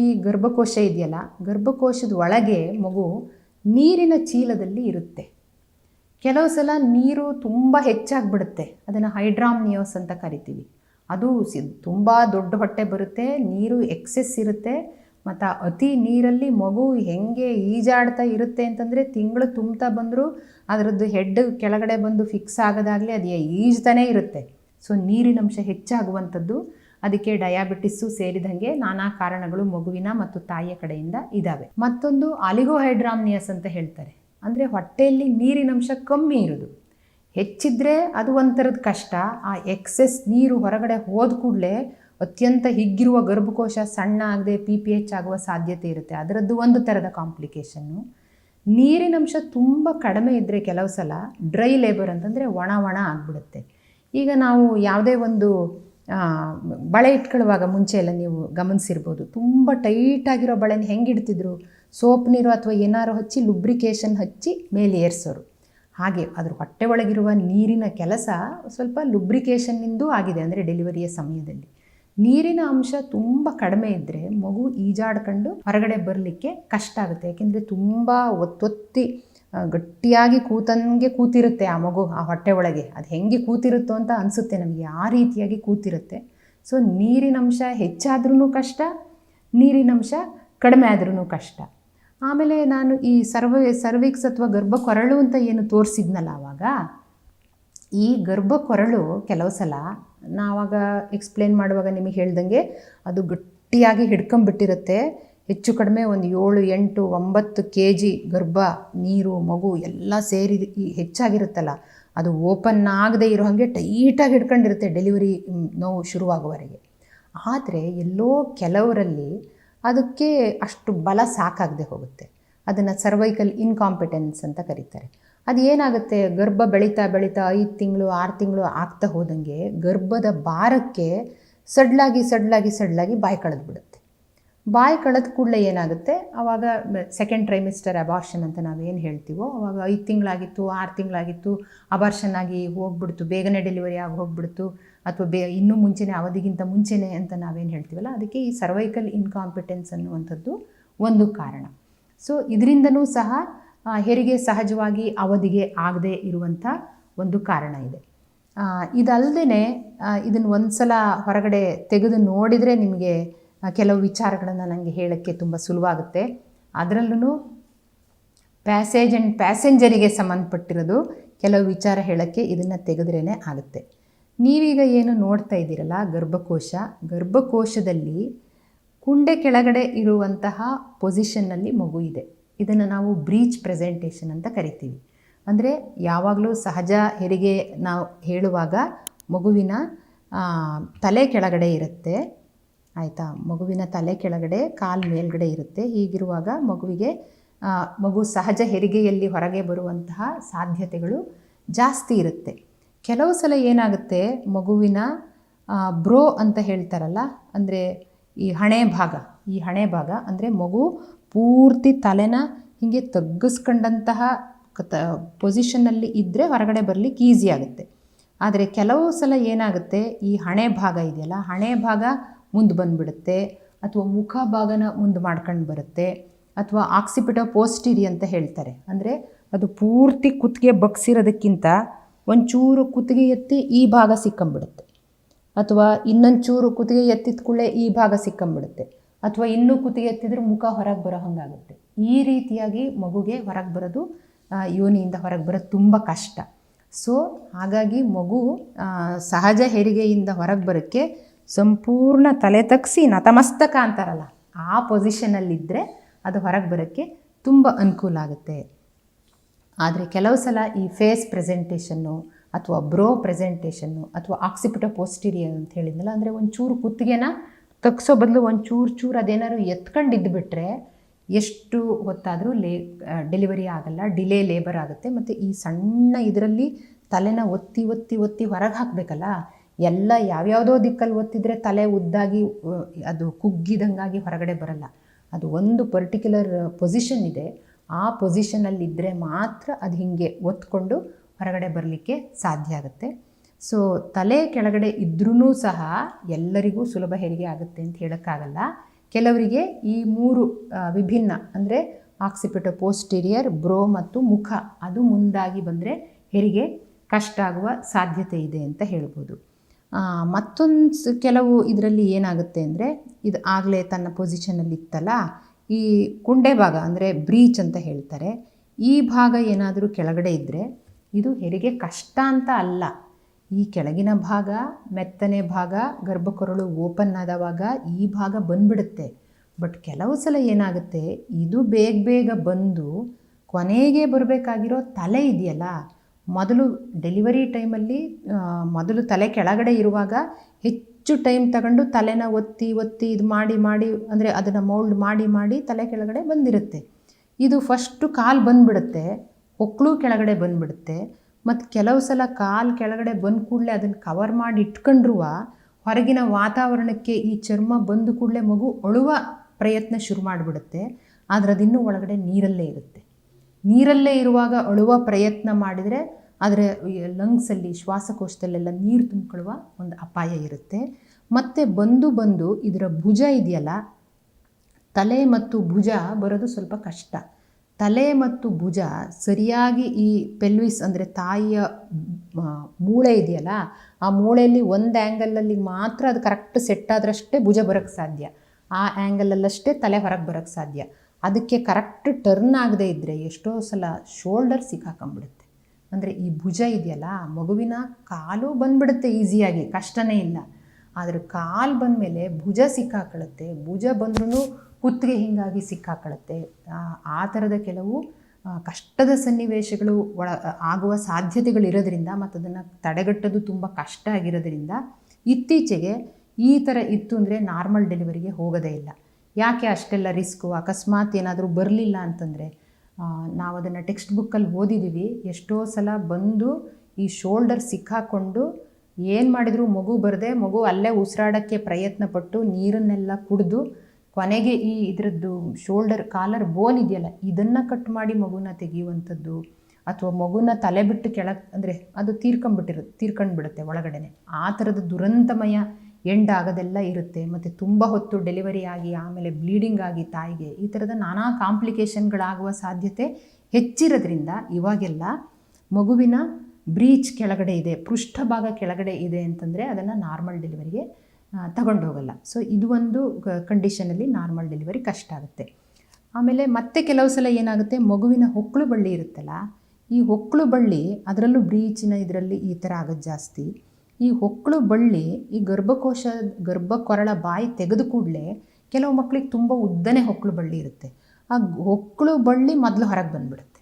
ಈ ಗರ್ಭಕೋಶ ಇದೆಯಲ್ಲ, ಗರ್ಭಕೋಶದ ಒಳಗೆ ಮಗು ನೀರಿನ ಚೀಲದಲ್ಲಿ ಇರುತ್ತೆ. ಕೆಲವು ಸಲ ನೀರು ತುಂಬ ಹೆಚ್ಚಾಗ್ಬಿಡುತ್ತೆ. ಅದನ್ನು ಹೈಡ್ರಾಮ್ನಿಯೋಸ್ ಅಂತ ಕರಿತೀವಿ. ಅದು ಸಿ ತುಂಬ ದೊಡ್ಡ ಹೊಟ್ಟೆ ಬರುತ್ತೆ, ನೀರು ಎಕ್ಸೆಸ್ ಇರುತ್ತೆ, ಮತ್ತು ಅತಿ ನೀರಲ್ಲಿ ಮಗು ಹೆಂಗೆ ಈಜಾಡ್ತಾ ಇರುತ್ತೆ ಅಂತಂದರೆ ತಿಂಗಳು ತುಂಬ್ತಾ ಬಂದರೂ ಅದರದ್ದು ಹೆಡ್ ಕೆಳಗಡೆ ಬಂದು ಫಿಕ್ಸ್ ಆಗೋದಾಗಲಿ ಅದು ಈಜ್ತಾನೇ ಇರುತ್ತೆ. ಸೊ ನೀರಿನಂಶ ಹೆಚ್ಚಾಗುವಂಥದ್ದು ಅದಕ್ಕೆ ಡಯಾಬಿಟಿಸ್ಸು ಸೇರಿದಂಗೆ ನಾನಾ ಕಾರಣಗಳು ಮಗುವಿನ ಮತ್ತು ತಾಯಿಯ ಕಡೆಯಿಂದ ಇದ್ದಾವೆ ಮತ್ತೊಂದು ಅಲಿಗೋಹೈಡ್ರಾಮ್ನಿಯಸ್ ಅಂತ ಹೇಳ್ತಾರೆ. ಅಂದರೆ ಹೊಟ್ಟೆಯಲ್ಲಿ ನೀರಿನಂಶ ಕಮ್ಮಿ ಇರೋದು. ಹೆಚ್ಚಿದ್ರೆ ಅದು ಒಂಥರದ ಕಷ್ಟ. ಆ ಎಕ್ಸೆಸ್ ನೀರು ಹೊರಗಡೆ ಹೋದ ಕೂಡಲೇ ಅತ್ಯಂತ ಹಿಗ್ಗಿರುವ ಗರ್ಭಕೋಶ ಸಣ್ಣ ಆಗದೆ ಪಿ ಪಿ ಎಚ್ ಆಗುವ ಸಾಧ್ಯತೆ ಇರುತ್ತೆ. ಅದರದ್ದು ಒಂದು ಥರದ ಕಾಂಪ್ಲಿಕೇಶನ್ನು ನೀರಿನಂಶ ತುಂಬ ಕಡಿಮೆ ಇದ್ದರೆ ಕೆಲವು ಸಲ ಡ್ರೈ ಲೇಬರ್ ಅಂತಂದರೆ ಒಣ ಒಣ ಆಗಿಬಿಡುತ್ತೆ. ಈಗ ನಾವು ಯಾವುದೇ ಒಂದು ಬಳೆ ಇಟ್ಕೊಳ್ಳುವಾಗ ಮುಂಚೆ ಎಲ್ಲ ನೀವು ಗಮನಿಸಿರ್ಬೋದು. ತುಂಬ ಟೈಟಾಗಿರೋ ಬಳೆನ ಹೆಂಗೆ ಇಡ್ತಿದ್ರು? ಸೋಪ್ ನೀರು ಅಥವಾ ಏನಾರು ಹಚ್ಚಿ ಲುಬ್ರಿಕೇಶನ್ ಹಚ್ಚಿ ಮೇಲೆ ಏರಿಸೋರು. ಹಾಗೆ ಅದ್ರ ಹೊಟ್ಟೆ ಒಳಗಿರುವ ನೀರಿನ ಕೆಲಸ ಸ್ವಲ್ಪ ಲುಬ್ರಿಕೇಷನ್ನಿಂದೂ ಆಗಿದೆ ಅಂದರೆ ಡೆಲಿವರಿಯ ಸಮಯದಲ್ಲಿ. ನೀರಿನ ಅಂಶ ತುಂಬ ಕಡಿಮೆ ಇದ್ದರೆ ಮಗು ಈಜಾಡ್ಕೊಂಡು ಹೊರಗಡೆ ಬರಲಿಕ್ಕೆ ಕಷ್ಟ ಆಗುತ್ತೆ. ಯಾಕೆಂದರೆ ತುಂಬ ಒತ್ತೊತ್ತಿ ಗಟ್ಟಿಯಾಗಿ ಕೂತಂಗೆ ಕೂತಿರುತ್ತೆ ಆ ಮಗು ಆ ಹೊಟ್ಟೆ ಒಳಗೆ. ಅದು ಹೆಂಗೆ ಕೂತಿರುತ್ತೋ ಅಂತ ಅನಿಸುತ್ತೆ ನಮಗೆ, ಆ ರೀತಿಯಾಗಿ ಕೂತಿರುತ್ತೆ. ಸೊ ನೀರಿನಂಶ ಹೆಚ್ಚಾದ್ರೂ ಕಷ್ಟ ನೀರಿನಂಶ ಕಡಿಮೆ ಆದ್ರೂ ಕಷ್ಟ. ಆಮೇಲೆ ನಾನು ಈ ಸರ್ವ ಸರ್ವಿಕ್ಸ್ ಅಥವಾ ಗರ್ಭ ಕೊರಳು ಅಂತ ಏನು ತೋರಿಸಿದ್ನಲ್ಲ ಆವಾಗ ಈ ಗರ್ಭ ಕೊರಳು ಕೆಲವು ಸಲ ನಾವಾಗ ಎಕ್ಸ್ಪ್ಲೇನ್ ಮಾಡುವಾಗ ನಿಮಗೆ ಹೇಳ್ದಂಗೆ ಅದು ಗಟ್ಟಿಯಾಗಿ ಹಿಡ್ಕೊಂಬಿಟ್ಟಿರುತ್ತೆ ಹೆಚ್ಚು ಕಡಿಮೆ ಒಂದು ಏಳು, ಎಂಟು, ಒಂಬತ್ತು ಕೆ ಜಿ ಗರ್ಭ, ನೀರು, ಮಗು ಎಲ್ಲ ಸೇರಿ ಹೆಚ್ಚಾಗಿರುತ್ತಲ್ಲ. ಅದು ಓಪನ್ ಆಗದೆ ಇರೋ ಹಾಗೆ ಟೈಟಾಗಿ ಹಿಡ್ಕೊಂಡಿರುತ್ತೆ ಡೆಲಿವರಿ ನೋವು ಶುರುವಾಗುವವರೆಗೆ. ಆದರೆ ಎಲ್ಲೋ ಕೆಲವರಲ್ಲಿ ಅದಕ್ಕೆ ಅಷ್ಟು ಬಲ ಸಾಕಾಗದೆ ಹೋಗುತ್ತೆ. ಅದನ್ನು ಸರ್ವೈಕಲ್ ಇನ್ಕಾಂಪಿಟೆನ್ಸ್ ಅಂತ ಕರೀತಾರೆ. ಅದು ಏನಾಗುತ್ತೆ? ಗರ್ಭ ಬೆಳೀತಾ ಬೆಳೀತಾ ಐದು ತಿಂಗಳು, ಆರು ತಿಂಗಳು ಆಗ್ತಾ ಹೋದಂಗೆ ಗರ್ಭದ ಭಾರಕ್ಕೆ ಸಡ್ಲಾಗಿ ಸಡ್ಲಾಗಿ ಸಡ್ಲಾಗಿ ಬಾಯಿ ಕಳೆದ್ಬಿಡುತ್ತೆ ಬಾಯಿ ಕಳೆದ ಕೂಡಲೇ ಏನಾಗುತ್ತೆ? ಆವಾಗ ಸೆಕೆಂಡ್ ಟ್ರೈಮಿಸ್ಟರ್ ಅಬಾರ್ಷನ್ ಅಂತ ನಾವೇನು ಹೇಳ್ತೀವೋ ಆವಾಗ ಐದು ತಿಂಗಳಾಗಿತ್ತು, ಆರು ತಿಂಗಳಾಗಿತ್ತು ಅಬಾರ್ಷನ್ ಆಗಿ ಹೋಗ್ಬಿಡ್ತು, ಬೇಗನೆ ಡೆಲಿವರಿ ಆಗಿ ಹೋಗ್ಬಿಡ್ತು ಅಥವಾ ಬೇ ಇನ್ನೂ ಮುಂಚೆನೇ, ಅವಧಿಗಿಂತ ಮುಂಚೆನೇ ಅಂತ ನಾವೇನು ಹೇಳ್ತೀವಲ್ಲ, ಅದಕ್ಕೆ ಈ ಸರ್ವೈಕಲ್ ಇನ್ಕಾಂಪಿಟೆನ್ಸ್ ಅನ್ನುವಂಥದ್ದು ಒಂದು ಕಾರಣ. ಸೊ ಇದರಿಂದನೂ ಸಹ ಹೆರಿಗೆ ಸಹಜವಾಗಿ ಅವಧಿಗೆ ಆಗದೇ ಇರುವಂಥ ಒಂದು ಕಾರಣ ಇದೆ. ಇದಲ್ಲದೆ ಇದನ್ನು ಒಂದು ಸಲ ಹೊರಗಡೆ ತೆಗೆದು ನೋಡಿದರೆ ನಿಮಗೆ ಕೆಲವು ವಿಚಾರಗಳನ್ನು ನನಗೆ ಹೇಳೋಕ್ಕೆ ತುಂಬ ಸುಲಭ ಆಗುತ್ತೆ ಅದರಲ್ಲೂ ಪ್ಯಾಸೇಜ್ ಆ್ಯಂಡ್ ಪ್ಯಾಸೆಂಜರಿಗೆ ಸಂಬಂಧಪಟ್ಟಿರೋದು ಕೆಲವು ವಿಚಾರ ಹೇಳೋಕ್ಕೆ ಇದನ್ನು ತೆಗೆದ್ರೇ ಆಗುತ್ತೆ. ನೀವೀಗ ಏನು ನೋಡ್ತಾ ಇದ್ದೀರಲ್ಲ, ಗರ್ಭಕೋಶ, ಗರ್ಭಕೋಶದಲ್ಲಿ ಕುಂಡೆ ಕೆಳಗಡೆ ಇರುವಂತಹ ಪೊಸಿಷನ್ನಲ್ಲಿ ಮಗು ಇದೆ. ಇದನ್ನು ನಾವು ಬ್ರೀಚ್ ಪ್ರೆಸೆಂಟೇಷನ್ ಅಂತ ಕರಿತೀವಿ. ಅಂದರೆ ಯಾವಾಗಲೂ ಸಹಜ ಹೆರಿಗೆ ನಾವು ಹೇಳುವಾಗ ಮಗುವಿನ ತಲೆ ಕೆಳಗಡೆ ಇರುತ್ತೆ. ಆಯಿತಾ? ಮಗುವಿನ ತಲೆ ಕೆಳಗಡೆ, ಕಾಲು ಮೇಲ್ಗಡೆ ಇರುತ್ತೆ. ಹೀಗಿರುವಾಗ ಮಗುವಿಗೆ ಮಗು ಸಹಜ ಹೆರಿಗೆಯಲ್ಲಿ ಹೊರಗೆ ಬರುವಂತಹ ಸಾಧ್ಯತೆಗಳು ಜಾಸ್ತಿ ಇರುತ್ತೆ. ಕೆಲವು ಸಲ ಏನಾಗುತ್ತೆ? ಮಗುವಿನ ಬ್ರೋ ಅಂತ ಹೇಳ್ತಾರಲ್ಲ, ಅಂದರೆ ಈ ಹಣೆ ಭಾಗ, ಈ ಹಣೆ ಭಾಗ ಅಂದರೆ ಮಗು ಪೂರ್ತಿ ತಲೆನ ಹೀಗೆ ತಗ್ಗಿಸ್ಕೊಂಡಂತಹ ತ ಪೊಸಿಷನ್ನಲ್ಲಿ ಇದ್ದರೆ ಹೊರಗಡೆ ಬರಲಿಕ್ಕೆ ಈಸಿ ಆಗುತ್ತೆ. ಆದರೆ ಕೆಲವು ಸಲ ಏನಾಗುತ್ತೆ? ಈ ಹಣೆ ಭಾಗ ಇದೆಯಲ್ಲ, ಹಣೆ ಭಾಗ ಮುಂದೆ ಬಂದುಬಿಡುತ್ತೆ, ಅಥವಾ ಮುಖ ಭಾಗನ ಮುಂದೆ ಮಾಡ್ಕೊಂಡು ಬರುತ್ತೆ, ಅಥವಾ ಆಕ್ಸಿಪಿಟೋ ಪೋಸ್ಟಿರಿ ಅಂತ ಹೇಳ್ತಾರೆ. ಅಂದರೆ ಅದು ಪೂರ್ತಿ ಕುತ್ತಿಗೆ ಬಗ್ಸಿರೋದಕ್ಕಿಂತ ಒಂಚೂರು ಕುತ್ತಿಗೆ ಎತ್ತಿ ಈ ಭಾಗ ಸಿಕ್ಕಂಬಿಡುತ್ತೆ. ಅಥವಾ ಇನ್ನೊಂಚೂರು ಕುತ್ತಿಗೆ ಎತ್ತಿದ ಕೂಡಲೇ ಈ ಭಾಗ ಸಿಕ್ಕಂಬಿಡುತ್ತೆ. ಅಥವಾ ಇನ್ನೂ ಕುತ್ತಿಗೆ ಎತ್ತಿದ್ರೆ ಮುಖ ಹೊರಗೆ ಬರೋ ಹಾಗಾಗುತ್ತೆ. ಈ ರೀತಿಯಾಗಿ ಮಗುಗೆ ಹೊರಗೆ ಬರೋದು ಯೋನಿಯಿಂದ ಹೊರಗೆ ಬರೋದು ತುಂಬ ಕಷ್ಟ. ಸೊ, ಹಾಗಾಗಿ ಮಗು ಸಹಜ ಹೆರಿಗೆಯಿಂದ ಹೊರಗೆ ಬರೋಕ್ಕೆ ಸಂಪೂರ್ಣ ತಲೆ ತಗ್ಸಿ ನತಮಸ್ತಕ ಅಂತಾರಲ್ಲ, ಆ ಪೊಸಿಷನಲ್ಲಿದ್ದರೆ ಅದು ಹೊರಗೆ ಬರೋಕ್ಕೆ ತುಂಬ ಅನುಕೂಲ ಆಗುತ್ತೆ. ಆದರೆ ಕೆಲವು ಸಲ ಈ ಫೇಸ್ ಪ್ರೆಸೆಂಟೇಷನ್ನು ಅಥವಾ ಬ್ರೋ ಪ್ರೆಸೆಂಟೇಷನ್ನು ಅಥವಾ ಆಕ್ಸಿಪಿಟ ಪೋಸ್ಟೀರಿಯರ್ ಅಂತ ಹೇಳಿದ್ನಲ್ಲ, ಅಂದರೆ ಒಂಚೂರು ಕುತ್ತಿಗೆನ ತಗ್ಸೋ ಬದಲು ಒಂಚೂರು ಚೂರು ಅದೇನಾದ್ರು ಎತ್ಕೊಂಡಿದ್ದು ಬಿಟ್ಟರೆ ಎಷ್ಟು ಹೊತ್ತಾದರೂ ಲೇ ಡೆಲಿವರಿ ಆಗಲ್ಲ, ಡಿಲೇ ಲೇಬರ್ ಆಗುತ್ತೆ. ಮತ್ತು ಈ ಸಣ್ಣ ಇದರಲ್ಲಿ ತಲೆನ ಒತ್ತಿ ಒತ್ತಿ ಒತ್ತಿ ಹೊರಗೆ ಹಾಕಬೇಕಲ್ಲ, ಎಲ್ಲ ಯಾವ್ಯಾವುದೋ ದಿಕ್ಕಲ್ಲಿ ಒತ್ತಿದ್ರೆ ತಲೆ ಉದ್ದಾಗಿ ಅದು ಕುಗ್ಗಿದಂಗಾಗಿ ಹೊರಗಡೆ ಬರಲ್ಲ. ಅದು ಒಂದು ಪರ್ಟಿಕ್ಯುಲರ್ ಪೊಸಿಷನ್ ಇದೆ. ಆ ಪೊಸಿಷನಲ್ಲಿದ್ದರೆ ಮಾತ್ರ ಅದು ಹೀಗೆ ಒತ್ಕೊಂಡು ಹೊರಗಡೆ ಬರಲಿಕ್ಕೆ ಸಾಧ್ಯ ಆಗುತ್ತೆ. ಸೊ ತಲೆ ಕೆಳಗಡೆ ಇದ್ರೂ ಸಹ ಎಲ್ಲರಿಗೂ ಸುಲಭ ಹೆರಿಗೆ ಆಗುತ್ತೆ ಅಂತ ಹೇಳೋಕ್ಕಾಗಲ್ಲ. ಕೆಲವರಿಗೆ ಈ ಮೂರು ವಿಭಿನ್ನ, ಅಂದರೆ ಆಕ್ಸಿಪಿಟೋ ಪೋಸ್ಟೀರಿಯರ್ ಬ್ರೋ ಮತ್ತು ಮುಖ, ಅದು ಮುಂದಾಗಿ ಬಂದರೆ ಹೆರಿಗೆ ಕಷ್ಟ ಆಗುವ ಸಾಧ್ಯತೆ ಇದೆ ಅಂತ ಹೇಳ್ಬೋದು. ಮತ್ತೊಂದು ಕೆಲವು ಇದರಲ್ಲಿ ಏನಾಗುತ್ತೆ ಅಂದರೆ, ಇದು ಆಗಲೇ ತನ್ನ ಪೊಸಿಷನಲ್ಲಿ ಇತ್ತಲ್ಲ ಈ ಕುಂಡೆ ಭಾಗ ಅಂದರೆ ಬ್ರೀಚ್ ಅಂತ ಹೇಳ್ತಾರೆ. ಈ ಭಾಗ ಏನಾದರೂ ಕೆಳಗಡೆ ಇದ್ದರೆ ಇದು ಹೆರಿಗೆ ಕಷ್ಟ ಅಂತ ಅಲ್ಲ. ಈ ಕೆಳಗಿನ ಭಾಗ, ಮೆತ್ತನೆ ಭಾಗ, ಗರ್ಭಕೊರಳು ಓಪನ್ ಆದವಾಗ ಈ ಭಾಗ ಬಂದ್ಬಿಡುತ್ತೆ. ಬಟ್ ಕೆಲವು ಸಲ ಏನಾಗುತ್ತೆ, ಇದು ಬೇಗ ಬೇಗ ಬಂದು ಕೊನೆಗೆ ಬರಬೇಕಾಗಿರೋ ತಲೆ ಇದೆಯಲ್ಲ, ಮೊದಲು ಡೆಲಿವರಿ ಟೈಮಲ್ಲಿ ಮೊದಲು ತಲೆ ಕೆಳಗಡೆ ಇರುವಾಗ ಹೆಚ್ಚು ಟೈಮ್ ತಗೊಂಡು ತಲೆನ ಒತ್ತಿ ಒತ್ತಿ ಇದು ಮಾಡಿ ಮಾಡಿ, ಅಂದರೆ ಅದನ್ನು ಮೌಲ್ಡ್ ಮಾಡಿ ಮಾಡಿ ತಲೆ ಕೆಳಗಡೆ ಬಂದಿರುತ್ತೆ. ಇದು ಫಸ್ಟು ಕಾಲು ಬಂದುಬಿಡುತ್ತೆ ಹೊಕ್ಕಳು ಕೆಳಗಡೆ ಬಂದುಬಿಡುತ್ತೆ. ಮತ್ತು ಕೆಲವು ಸಲ ಕಾಲು ಕೆಳಗಡೆ ಬಂದ ಕೂಡಲೇ ಅದನ್ನು ಕವರ್ ಮಾಡಿ ಇಟ್ಕೊಂಡ್ರೂ ಹೊರಗಿನ ವಾತಾವರಣಕ್ಕೆ ಈ ಚರ್ಮ ಬಂದ ಕೂಡಲೇ ಮಗು ಅಳುವ ಪ್ರಯತ್ನ ಶುರು ಮಾಡಿಬಿಡುತ್ತೆ. ಆದರೆ ಅದಿನ್ನೂ ಒಳಗಡೆ ನೀರಲ್ಲೇ ಇರುತ್ತೆ. ನೀರಲ್ಲೇ ಇರುವಾಗ ಅಳುವ ಪ್ರಯತ್ನ ಮಾಡಿದರೆ ಅದರ ಲಂಗ್ಸಲ್ಲಿ ಶ್ವಾಸಕೋಶದಲ್ಲೆಲ್ಲ ನೀರು ತುಂಬಿಕೊಳ್ಳುವ ಒಂದು ಅಪಾಯ ಇರುತ್ತೆ. ಮತ್ತು ಬಂದು ಬಂದು ಇದರ ಭುಜ ಇದೆಯಲ್ಲ, ತಲೆ ಮತ್ತು ಭುಜ ಬರೋದು ಸ್ವಲ್ಪ ಕಷ್ಟ. ತಲೆ ಮತ್ತು ಭುಜ ಸರಿಯಾಗಿ ಈ ಪೆಲ್ವಿಸ್ ಅಂದರೆ ತಾಯಿಯ ಮೂಳೆ ಇದೆಯಲ್ಲ, ಆ ಮೂಳೆಯಲ್ಲಿ ಒಂದು ಆ್ಯಂಗಲಲ್ಲಿ ಮಾತ್ರ ಅದು ಕರೆಕ್ಟ್ ಸೆಟ್ ಆದ್ರಷ್ಟೇ ಭುಜ ಬರೋಕ್ಕೆ ಸಾಧ್ಯ. ಆ ಆ್ಯಂಗಲಲ್ಲಷ್ಟೇ ತಲೆ ಹೊರಗೆ ಬರೋಕ್ಕೆ ಸಾಧ್ಯ. ಅದಕ್ಕೆ ಕರೆಕ್ಟ್ ಟರ್ನ್ ಆಗದೆ ಇದ್ದರೆ ಎಷ್ಟೋ ಸಲ ಶೋಲ್ಡರ್ ಸಿಕ್ಕಾಕೊಂಬಿಡುತ್ತೆ ಅಂದರೆ ಈ ಭುಜ ಇದೆಯಲ್ಲ, ಮಗುವಿನ ಕಾಲು ಬಂದ್ಬಿಡುತ್ತೆ ಈಸಿಯಾಗಿ ಕಷ್ಟನೇ ಇಲ್ಲ. ಆದರೆ ಕಾಲು ಬಂದಮೇಲೆ ಭುಜ ಸಿಕ್ಕಾಕೊಳ್ಳುತ್ತೆ ಭುಜ ಬಂದ್ರೂ ಕುತ್ತಿಗೆ ಹಿಂಗಾಗಿ ಸಿಕ್ಕಾಕೊಳ್ಳುತ್ತೆ ಆ ಥರದ ಕೆಲವು ಕಷ್ಟದ ಸನ್ನಿವೇಶಗಳು ಒಳ, ಆಗುವ ಸಾಧ್ಯತೆಗಳಿರೋದ್ರಿಂದ ಮತ್ತು ಅದನ್ನು ತಡೆಗಟ್ಟೋದು ತುಂಬ ಕಷ್ಟ ಆಗಿರೋದ್ರಿಂದ ಇತ್ತೀಚೆಗೆ ಈ ಥರ ಇತ್ತು ಅಂದರೆ ನಾರ್ಮಲ್ ಡೆಲಿವರಿಗೆ ಹೋಗೋದೇ ಇಲ್ಲ. ಯಾಕೆ ಅಷ್ಟೆಲ್ಲ ರಿಸ್ಕು, ಅಕಸ್ಮಾತ್ ಏನಾದರೂ ಬರಲಿಲ್ಲ ಅಂತಂದರೆ ನಾವು ಅದನ್ನು ಟೆಕ್ಸ್ಟ್ ಬುಕ್ಕಲ್ಲಿ ಓದಿದ್ದೀವಿ ಎಷ್ಟೋ ಸಲ ಬಂದು ಈ ಶೋಲ್ಡರ್ ಸಿಕ್ಕಾಕೊಂಡು ಏನು ಮಾಡಿದರೂ ಮಗು ಬರದೆ, ಮಗು ಅಲ್ಲೇ ಉಸಿರಾಡೋಕ್ಕೆ ಪ್ರಯತ್ನ ಪಟ್ಟು ನೀರನ್ನೆಲ್ಲ ಕುಡಿದು ಕೊನೆಗೆ ಈ ಇದರದ್ದು ಶೋಲ್ಡರ್ ಕಾಲರ್ ಬೋನ್ ಇದೆಯಲ್ಲ, ಇದನ್ನು ಕಟ್ ಮಾಡಿ ಮಗುನ ತೆಗೆಯುವಂಥದ್ದು ಅಥವಾ ಮಗುನ ತಲೆ ಬಿಟ್ಟು ಕೆಳಗೆ, ಅಂದರೆ ಅದು ತೀರ್ಕೊಂಬಿಟ್ಟಿರುತ್ತೆ ತೀರ್ಕೊಂಡ್ಬಿಡುತ್ತೆ ಒಳಗಡೆನೆ. ಆ ಥರದ ದುರಂತಮಯ ಎಂಡ್ ಆಗೋದೆಲ್ಲ ಇರುತ್ತೆ, ಮತ್ತು ತುಂಬ ಹೊತ್ತು ಡೆಲಿವರಿ ಆಗಿ, ಆಮೇಲೆ ಬ್ಲೀಡಿಂಗ್ ಆಗಿ ತಾಯಿಗೆ, ಈ ಥರದ ನಾನಾ ಕಾಂಪ್ಲಿಕೇಷನ್ಗಳಾಗುವ ಸಾಧ್ಯತೆ ಹೆಚ್ಚಿರೋದ್ರಿಂದ ಇವಾಗೆಲ್ಲ ಮಗುವಿನ ಬ್ರೀಚ್ ಕೆಳಗಡೆ ಇದೆ, ಪೃಷ್ಠಭಾಗ ಕೆಳಗಡೆ ಇದೆ ಅಂತಂದರೆ ಅದನ್ನು ನಾರ್ಮಲ್ ಡೆಲಿವರಿಗೆ ತಗೊಂಡು ಹೋಗಲ್ಲ. ಸೊ ಇದು ಒಂದು ಕಂಡೀಷನಲ್ಲಿ ನಾರ್ಮಲ್ ಡೆಲಿವರಿ ಕಷ್ಟ ಆಗುತ್ತೆ. ಆಮೇಲೆ ಮತ್ತೆ ಕೆಲವು ಸಲ ಏನಾಗುತ್ತೆ, ಮಗುವಿನ ಹೊಕ್ಕಳು ಬಳ್ಳಿ ಇರುತ್ತಲ್ಲ, ಈ ಹೊಕ್ಕಳು ಬಳ್ಳಿ ಅದರಲ್ಲೂ ಬ್ರೀಚಿನ ಇದರಲ್ಲಿ ಈ ಥರ ಆಗೋದು ಜಾಸ್ತಿ. ಈ ಹೊಕ್ಕಳು ಬಳ್ಳಿ, ಈ ಗರ್ಭಕೋಶ, ಗರ್ಭಕೊರಳ ಬಾಯಿ ತೆಗೆದು ಕೂಡಲೇ ಕೆಲವು ಮಕ್ಕಳಿಗೆ ತುಂಬ ಉದ್ದನೆ ಹೊಕ್ಕಳು ಬಳ್ಳಿ ಇರುತ್ತೆ. ಆ ಹೊಕ್ಕಳು ಬಳ್ಳಿ ಮೊದಲು ಹೊರಗೆ ಬಂದುಬಿಡುತ್ತೆ.